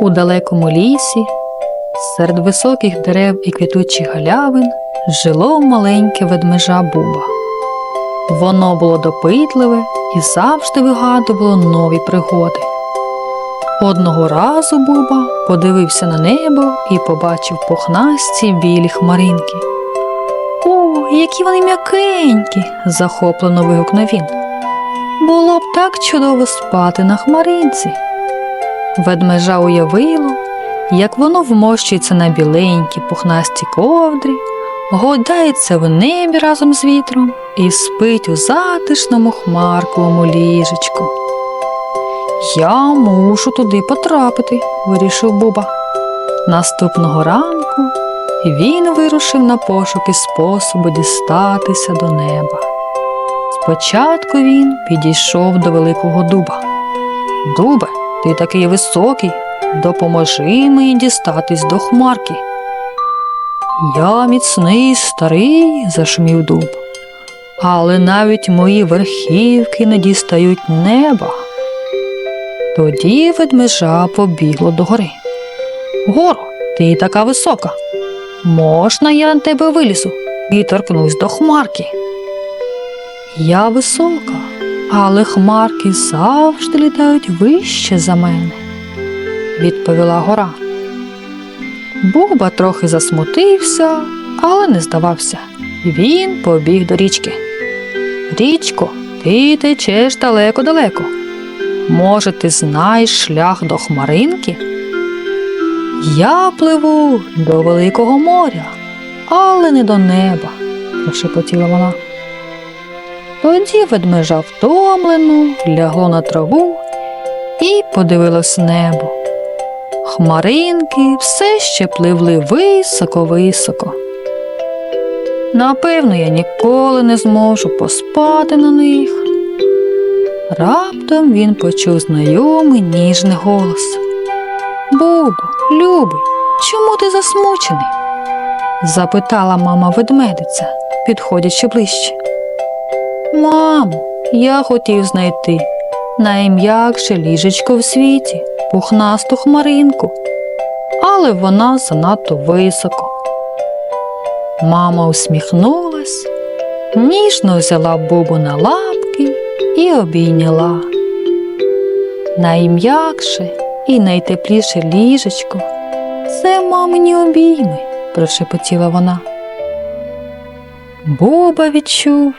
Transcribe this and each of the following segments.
У далекому лісі, серед високих дерев і квітучих галявин, жило маленьке ведмежа Буба. Воно було допитливе і завжди вигадувало нові пригоди. Одного разу Буба подивився на небо і побачив пухнасті білі хмаринки. О, які вони м'якенькі. захоплено вигукнув він. Було б так чудово спати на хмаринці. Ведмежа уявило, як воно вмощується на біленькій пухнастій ковдрі, гойдається в небі разом з вітром і спить у затишному хмарковому ліжечку. Я мушу туди потрапити, вирішив Буба. Наступного ранку він вирушив на пошуки способу дістатися до неба. Спочатку він підійшов до великого дуба. Дубе, ти такий високий, допоможи мені дістатись до хмарки. Я міцний, старий, зашумів дуб, але навіть мої верхівки не дістають неба. Тоді ведмежа побігло до гори. Горо, ти така висока. Можна я на тебе вилізу і торкнусь до хмарки? Я висока, але хмарки завжди літають вище за мене, відповіла гора. Буба трохи засмутився, але не здавався. Він побіг до річки. Річко, ти течеш далеко-далеко. Може, ти знаєш шлях до хмаринки? Я пливу до великого моря, але не до неба, прошепотіла вона. Тоді ведмежа втомлено лягло на траву і подивилось небо. Хмаринки все ще пливли високо-високо. Напевно, я ніколи не зможу поспати на них. Раптом він почув знайомий ніжний голос. Бубо, любий, чому ти засмучений? запитала мама ведмедиця, підходячи ближче. Мамо, я хотів знайти найм'якше ліжечко в світі, пухнасту хмаринку, але вона занадто високо. Мама усміхнулась, ніжно взяла Бубу на лапки і обійняла. Найм'якше і найтепліше ліжечко це мамині обійми, прошепотіла вона. Буба відчув,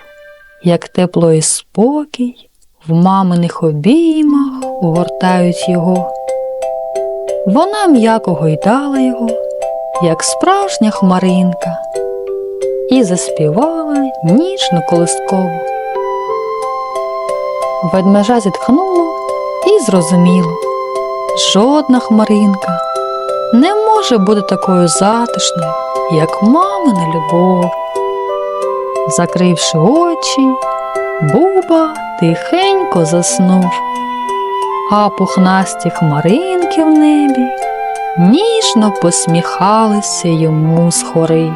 як тепло і спокій в маминих обіймах угортають його. Вона м'яко гойдала його, як справжня хмаринка, і заспівала ніжно колискову. Ведмежа зітхнуло і зрозуміло, жодна хмаринка не може бути такою затишною, як мамина любов. Закривши очі, Буба тихенько заснув, а пухнасті хмаринки в небі ніжно посміхалися йому з гори.